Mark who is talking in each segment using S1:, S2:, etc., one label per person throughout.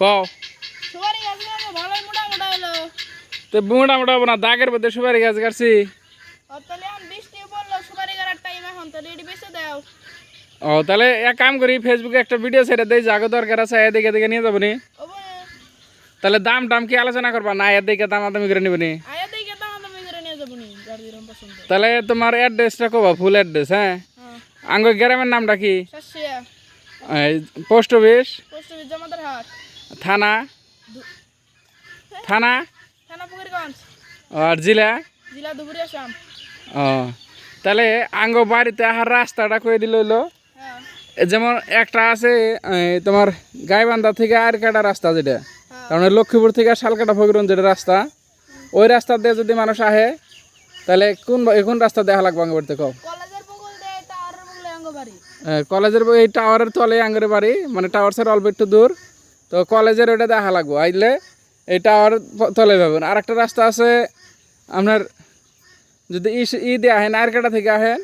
S1: কও।
S2: সুপারি গাছ মোটা মোটা হলো।
S1: তো মোটা মোটা না দাগের মধ্যে সুপারি গাছ কাটছি ও তাহলে এক কাম করি ফেসবুকে একটা ভিডিও ছেড়ে দেই যাগো দরকার আছে এদিকে এদিকে নিয়ে যাব নি তাহলে দাম টাম কি আলোচনা করবা? না এর দিকে দাম দামি করে নিবো নি
S2: আয়া দিকে দাম দামি করে নিয়ে যাব নি গাড়ি দিলাম পছন্দ।
S1: তাহলে তোমার অ্যাড্রেসটা কবা ফুল অ্যাড্রেস হ্যাঁ?
S2: হ্যাঁ।
S1: আঙ্গ গ্রামের নামটা কি? Post office?
S2: পোস্ট অফিস
S1: থানা? থানা? আর জেলা? ও তাহলে আঙ্গ বাড়িতে আহার রাস্তাটা করে দিল হইল।
S2: হ্যাঁ।
S1: যেমন একটা আছে তোমার গাইবান্ধা থেকে আর কাটা রাস্তা যেটা
S2: হ্যাঁ।
S1: কারণ লক্ষ্মীপুর থেকে শালকাটা ফকিরন যেটা রাস্তা ওই রাস্তা দিয়ে যদি মানুষ আহে তাহলে কোন কোন রাস্তা দেখা লাগবে আঙ্গ বাড়িতে এ, কলেজের এই টাওয়ারের তলে আঙ্গের বাড়ি মানে টাওয়ার স্যার অল্প একটু দূর। তো কলেজের ওইটা দেখা লাগবো। আইলে এটা আর তলে পাবেন আর একটা রাস্তা আছে আপনার যদি ই ই দিয়ে আহেন আর কাটা থেকে আহেন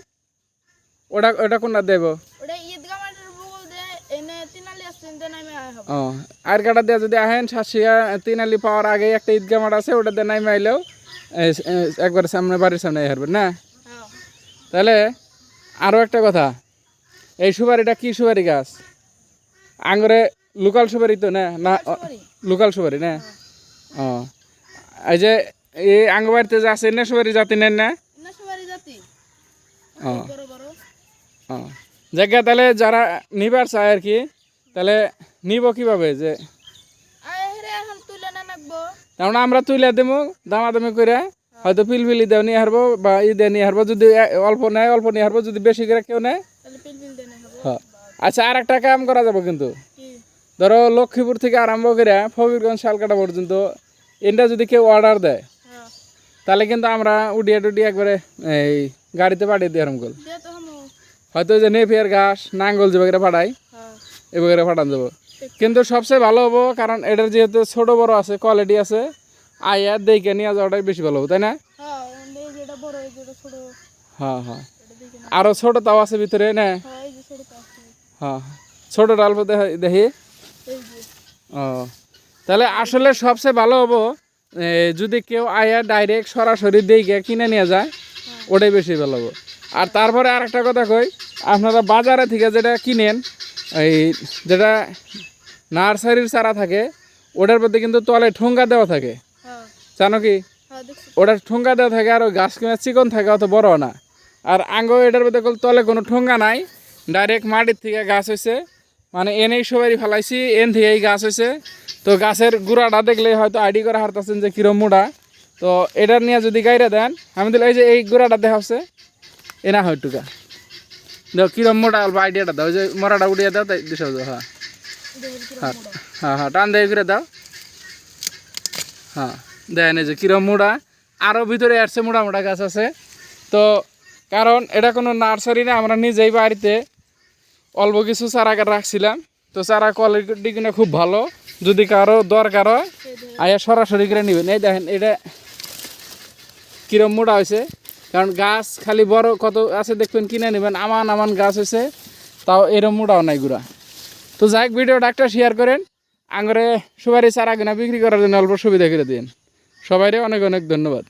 S1: ওটা ওটা কোনটা দেবো?
S2: ওটা তিনালি
S1: ও আর কাটা দিয়ে যদি আহেন সাতশিয়া তিন আলি পাওয়ার আগে একটা ঈদগা মাঠ আছে ওটা দিয়ে নাইমে আইলেও একবার সামনে বাড়ির সামনে হারবেন না?
S2: হ্যাঁ।
S1: তাহলে আরও একটা কথা। এই সুপারিটা কি সুপারি গাছ? আঙ্গরে লোকাল সুপারি তো না? না লোকাল সুপারি না? ও। এই যে এই আঙ্গ বাড়িতে যে আছে না সুপারি জাতি নেন না? ও। জায়গা তাহলে যারা নিবার চায় আর কি তাহলে নিব কীভাবে যে?
S2: আয় হেরে না
S1: আমরা তুলে দেবো দামাদামি করে হয়তো পিলপিলি দেও নিয়ে হারবো বা ই দিয়ে নিয়ে হারবো যদি অল্প নেয় অল্প নিয়ে হারবো যদি বেশি করে কেউ নেয়। হ্যাঁ। আচ্ছা আর একটা কাম করা যাবে কিন্তু। ধরো লক্ষ্মীপুর থেকে আরম্ভ করে ফবিরগঞ্জ শালকাটা পর্যন্ত এটা যদি কেউ অর্ডার দেয়
S2: হ্যাঁ।
S1: তাহলে কিন্তু আমরা উডিয়া টুডিয়া একবারে এই গাড়িতে পাঠিয়ে দিই এরকম হয়তো যে নেপিয়ার ঘাস নাঙ্গল যে বাগেরা পাঠাই
S2: হ্যাঁ।
S1: এ বাগেরা পাঠান যাব। কিন্তু সবচেয়ে ভালো হব কারণ এটার যেহেতু ছোট বড় আছে কোয়ালিটি আছে আয়া দেখে নিয়ে যাওয়াটাই বেশি ভালো হব তাই না?
S2: হ্যাঁ
S1: হ্যাঁ হ্যাঁ। আরও ছোট তাও আছে ভিতরে না?
S2: হ্যাঁ
S1: হ্যাঁ ছোট ডাল দেখি। ও। তাহলে আসলে সবচেয়ে ভালো হব যদি কেউ আয়া ডাইরেক্ট সরাসরি দিয়ে কিনে নিয়ে যায় ওটাই বেশি ভালো হব। আর তারপরে আর একটা কথা কই আপনারা বাজারে থেকে যেটা কিনেন এই যেটা নার্সারির চারা থাকে ওটার মধ্যে কিন্তু তলে ঠোঙ্গা দেওয়া থাকে।
S2: হ্যাঁ।
S1: জানো কি?
S2: হ্যাঁ দেখছি।
S1: ওটা ঠোঙ্গা দেওয়া থাকে আর ওই গাছ কিনা চিকন থাকে অত বড় না। আর আঙ্গ এটার মধ্যে কোনো তলে কোনো ঠোঙ্গা নাই ডাইরেক্ট মাটির থেকে গাছ হয়েছে মানে এনেই সবাই ফেলাইছি, এন থেকে এই গাছ হয়েছে তো গাছের গুঁড়াটা দেখলে হয়তো আইডি করে হারতাছেন যে কিরম মোড়া। তো এটার নিয়ে যদি গাইরা দেন, আমি দিলে এই যে এই গুঁড়াটা দেখা হচ্ছে এ না হয় টুকা। দেখো কিরম মোটা অল্প আইডিয়াটা দাও যে মরাটা উঠিয়ে দাও, তাই দাও হ্যাঁ। হ্যাঁ হ্যাঁ হ্যাঁ টান দিয়ে করে দাও। হ্যাঁ দেন এই যে কিরম মোড়া আরও ভিতরে আসছে মোটা মোটা গাছ আছে। তো কারণ এটা কোনো নার্সারি না, আমরা নিজেই বাড়িতে অল্প কিছু চারা রাখছিলাম। তো চারা কোয়ালিটি কিনা খুব ভালো। যদি কারও দরকার হয়, আয়া সরাসরি করে নেবেন। এই দেখেন, এটা কিরম মোটা হয়েছে। কারণ গাছ খালি বড় কত আছে দেখবেন, কিনে নেবেন। আমান আমান গাছ হয়েছে, তাও এরম মোটাও নাই গুড়া। তো যাই ভিডিওটা একটা শেয়ার করেন। আঙরে সবারই চারা কিনা বিক্রি করার জন্য অল্প সুবিধা করে দিন সবাইরে অনেক অনেক ধন্যবাদ।